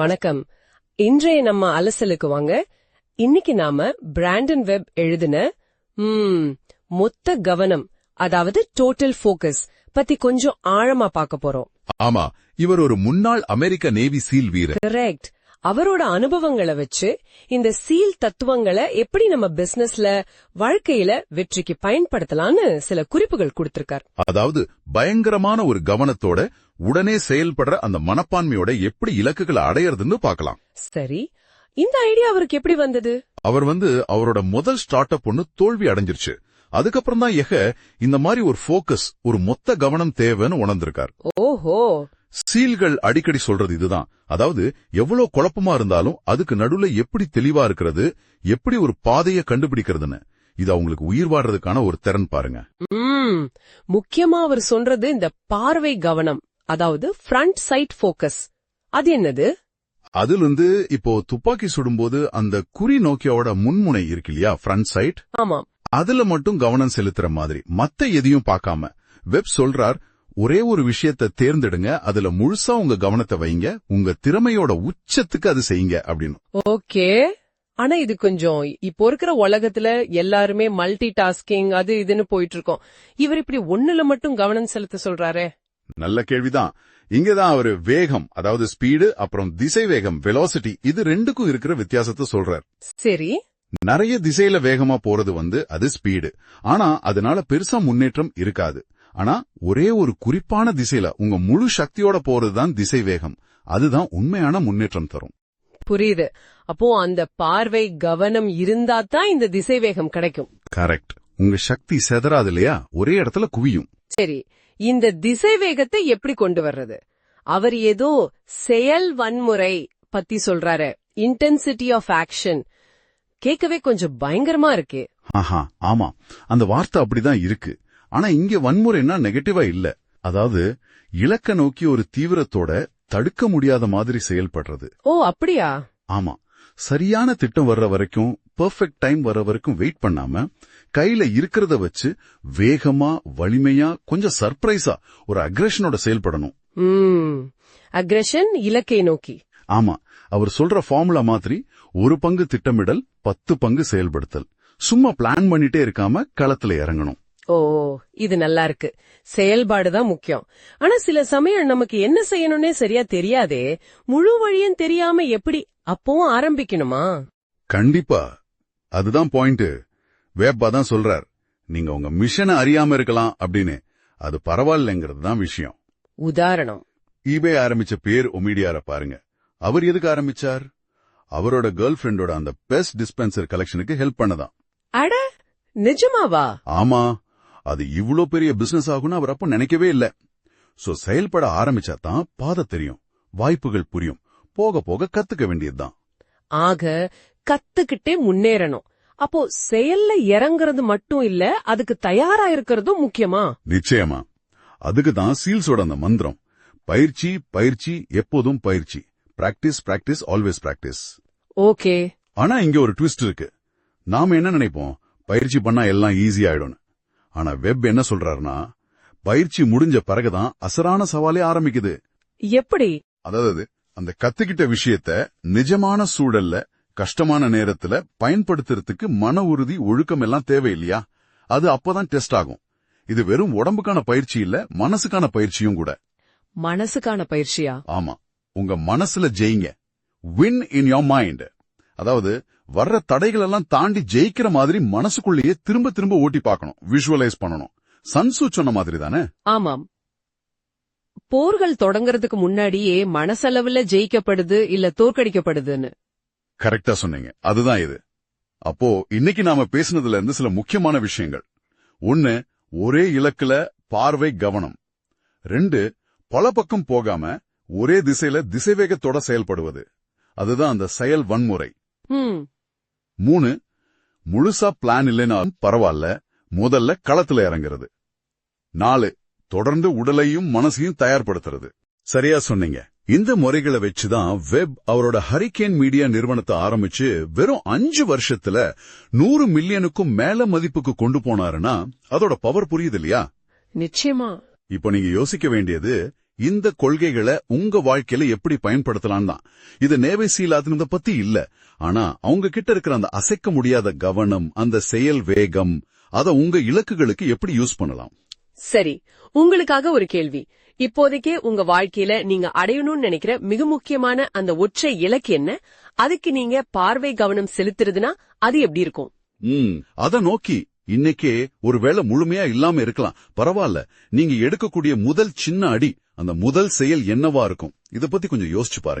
வணக்கம். இன்றைய நம்ம அலசலுக்கு வாங்க. இன்னைக்கு நாம பிராண்டன் வெப் எழுதின மொத்த கவனம் அதாவது டோட்டல் ஃபோக்கஸ் பத்தி கொஞ்சம் ஆழமா பார்க்க போறோம். ஆமா இவர் ஒரு முன்னாள் அமெரிக்க நேவி சீல் வீரர். கரெக்ட் அவரோட அனுபவங்களை வச்சு இந்த சீல் தத்துவங்களை எப்படி நம்ம பிசினஸ்ல வாழ்க்கையில வெற்றிக்கு பயன்படுத்தலாம்னு சில குறிப்புகள் கொடுத்திருக்கார். அதாவது பயங்கரமான ஒரு கவனத்தோட உடனே செயல்படுற அந்த மனப்பான்மையோட எப்படி இலக்குகளை அடையறதுன்னு பார்க்கலாம். சரி. இந்த ஐடியா அவருக்கு எப்படி வந்தது? அவர் வந்து அவரோட முதல் ஸ்டார்ட் அப் ஒன்னு தோல்வி அடைஞ்சிருச்சு. அதுக்கப்புறம் தான் எக இந்த மாதிரி ஒரு ஃபோக்கஸ் ஒரு மொத்த கவனம் தேவைன்னு உணர்ந்திருக்கார். ஓஹோ. சீல்கள் அடிக்கடி சொல்றது இதுதான். அதாவது எவ்வளவு குழப்பமா இருந்தாலும் அதுக்கு நடுவுல எப்படி தெளிவா இருக்கிறது எப்படி ஒரு பாதையை கண்டுபிடிக்கிறதுன்னு. இது அவங்களுக்கு உயிர் வாடுறதுக்கான ஒரு திறன் பாருங்க. முக்கியமா அவர் சொல்றது இந்த பார்வை கவனம். அதாவது ஃப்ரண்ட் சைட் ஃபோக்கஸ் அது என்னது? அதுல இருந்து இப்போ துப்பாக்கி சுடும்போது அந்த குறி நோக்கியோட முன்முனை இருக்கு இல்லையா ஃப்ரண்ட் சைட் ஆமாம் அதுல மட்டும் கவனம் செலுத்துற மாதிரி மத்த எதையும் பார்க்காம. வெப் சொல்றார் ஒரே ஒரு விஷயத்தை தேர்ந்தெடுங்க அதுல முழுசா உங்க கவனத்தை வைங்க உங்க திறமையோட உச்சத்துக்கு அது செய்யுங்க அப்படின்னு. ஓகே. ஆனா இது கொஞ்சம் இப்போ இருக்கிற உலகத்துல எல்லாருமே மல்டி டாஸ்கிங் அது இதுன்னு போயிட்டு இருக்கோம். இவர் இப்படி ஒண்ணுல மட்டும் கவனம் செலுத்த சொல்றாரே. நல்ல கேள்விதான். இங்கதான் அவரு வேகம் அதாவது ஸ்பீடு அப்புறம் திசை வேகம் வெலாசிட்டி இது ரெண்டுக்கும் இருக்கிற வித்தியாசத்தை சொல்றார். சரி. நிறைய திசையில வேகமா போறது வந்து அது ஸ்பீடு ஆனா அதனால பெருசா முன்னேற்றம் இருக்காது. ஆனா ஒரே ஒரு குறிப்பான திசையில உங்க முழு சக்தியோட போறதுதான் திசை வேகம் அதுதான் உண்மையான முன்னேற்றம் தரும். புரியுது. அப்போ அந்த பார்வை கவனம் இருந்தா தான் இந்த திசை வேகம் கிடைக்கும். கரெக்ட் உங்க சக்தி செதறாது இல்லையா? ஒரே இடத்துல குவியும். சரி. இந்த திசை வேகத்தை எப்படி கொண்டு வர்றது? அவர் ஏதோ செயல் வன்முறை பத்தி சொல்றாரு. இன்டென்சிட்டி ஆஃப் ஆக்ஷன் கேட்கவே கொஞ்சம் பயங்கரமா இருக்கே. ஆஹா ஆமா. அந்த வார்த்தை அப்படிதான் இருக்கு. ஆனா இங்க வன்முறைன்னா நெகட்டிவா இல்ல. அதாவது இலக்க நோக்கி ஒரு தீவிரத்தோட தடுக்க முடியாத மாதிரி செயல்படுறது. ஓ அப்படியா? ஆமா. சரியான திட்டம் வர்ற வரைக்கும் பெர்ஃபெக்ட் டைம் வர்ற வரைக்கும் வெயிட் பண்ணாம கையில இருக்கிறத வச்சு வேகமா வலிமையா கொஞ்சம் சர்ப்ரைஸா ஒரு அக்ரஷனோட செயல்படணும். அக்ரஷன் இலக்கை நோக்கி. ஆமா. அவர் சொல்ற ஃபார்முலா மாதிரி ஒரு பங்கு திட்டமிடல் பத்து பங்கு செயல்படுத்தல். சும்மா பிளான் பண்ணிட்டே இருக்காம களத்துல இறங்கணும். ஓ இது நல்லா இருக்கு. செயல்பாடு தான் முக்கியம். ஆனா சில சமயம் நமக்கு என்ன செய்யணும்னே சரியா தெரியாதே முழு வழியும் தெரியாம எப்படி அப்பவும் ஆரம்பிக்கணுமா? கண்டிப்பா. அதுதான் பாயிண்ட் வேப்பா தான் சொல்றார் நீங்க உங்க மிஷனை அறியாம இருக்கலாம் அப்படின்னு. அது பரவாயில்லைங்கிறது தான் விஷயம். உதாரணம். ஈபே ஆரம்பிச்ச பேர் ஒமிடியார பாருங்க. அவர் எதுக்கு ஆரம்பிச்சார்? அவரோட கேர்ள் ஃபிரெண்டோட அந்த பெஸ்ட் டிஸ்பென்சர் கலெக்ஷனுக்கு ஹெல்ப் பண்ணதான். அட நிஜமாவா? ஆமா. அது இவ்ளோ பெரிய பிசினஸ் ஆகும்னு அவர் அப்ப நினைக்கவே இல்ல. சோ செயல்பட ஆரம்பிச்சா தான் பாதை தெரியும் வாய்ப்புகள் புரியும் போக போக கத்துக்க வேண்டியதுதான். ஆக கத்துக்கிட்டே முன்னேறணும். அப்போ செயல்ல இறங்குறது மட்டும் இல்ல அதுக்கு தயாரா இருக்கிறதும் முக்கியமா? நிச்சயமா. அதுக்கு தான் சீல்ஸோட அந்த மந்திரம். பயிற்சி பயிற்சி எப்போதும் பயிற்சி. Practice practice always practice okay. ஆனா இங்க ஒரு ட்விஸ்ட் இருக்கு. நாம என்ன நினைப்போம்? பயிற்சி பண்ணா எல்லாம் ஈஸி ஆயிடும்னு. ஆனா வெப் என்ன சொல்றாருன்னா பயிற்சி முடிஞ்ச பிறகுதான் அசரான சவாலே ஆரம்பிக்குது. எப்படி? அதாவது அந்த கத்துக்கிட்ட விஷயத்த நிஜமான சூழல்ல கஷ்டமான நேரத்துல பயன்படுத்துறதுக்கு மன உறுதி ஒழுக்கம் எல்லாம் தேவை இல்லையா அது அப்பதான் டெஸ்ட் ஆகும். இது வெறும் உடம்புக்கான பயிற்சி இல்ல மனசுக்கான பயிற்சியும் கூட. மனசுக்கான பயிற்சியா? ஆமா. உங்க மனசுல ஜெயிங்க. வின் இன் யோர் மைண்ட் அதாவது வர்ற தடைகள் எல்லாம் தாண்டி ஜெயிக்கிற மாதிரி மனசுக்குள்ளேயே திரும்ப திரும்ப ஓட்டி பார்க்கணும். விஷுவலைஸ் பண்ணணும். சன்சு சொன்ன மாதிரி தானே? ஆமாம். போர்கள் தொடங்கறதுக்கு முன்னாடியே மனசளவுல ஜெயிக்கப்படுது இல்ல தோற்கடிக்கப்படுதுன்னு. கரெக்டா சொன்னீங்க. அதுதான் இது. அப்போ இன்னைக்கு நாம பேசினதுல இருந்து சில முக்கியமான விஷயங்கள். ஒன்னு ஒரே இலக்குல பார்வை கவனம். ரெண்டு பல பக்கம் போகாம ஒரே திசையில திசைவேகத்தோட செயல்படுவது. அதுதான் அந்த செயல் வன்முறை. மூணு முழுசா பிளான் இல்லைனாலும் பரவாயில்ல முதல்ல களத்துல இறங்குறது. நாலு தொடர்ந்து உடலையும் மனசையும் தயார்படுத்துறது. சரியா சொன்னீங்க. இந்த முறைகளை வச்சுதான் வெப் அவரோட ஹரிகேன் மீடியா நிறுவனத்தை ஆரம்பிச்சு வெறும் அஞ்சு வருஷத்துல நூறு மில்லியனுக்கும் மேல மதிப்புக்கு கொண்டு போனாருன்னா அதோட பவர் புரியுது இல்லையா? நிச்சயமா. இப்போ நீங்க யோசிக்க வேண்டியது இந்த கொள்கைகளை உங்க வாழ்க்கையில எப்படி பயன்படுத்தலாம் தான். இது நேவை சீலாத்தினத பத்தி இல்ல. ஆனா அவங்க கிட்ட இருக்கிற அந்த அசைக்க முடியாத கவனம் அந்த செயல் வேகம் அத உங்க இலக்குகளுக்கு எப்படி யூஸ் பண்ணலாம்? சரி உங்களுக்காக ஒரு கேள்வி. இப்போதைக்கே உங்க வாழ்க்கையில நீங்க அடையணும்னு நினைக்கிற மிக முக்கியமான அந்த ஒற்றை இலக்கு என்ன? அதுக்கு நீங்க பார்வை கவனம் செலுத்துறதுனா அது எப்படி இருக்கும்? ம் அத நோக்கி இன்னைக்கே ஒருவேளை முழுமையா இல்லாம இருக்கலாம். பரவாயில்ல நீங்க எடுக்கக்கூடிய முதல் சின்ன அடி அந்த முதல் செயல் என்னவா இருக்கும்? இத பத்தி கொஞ்சம் யோசிச்சு பாருங்க.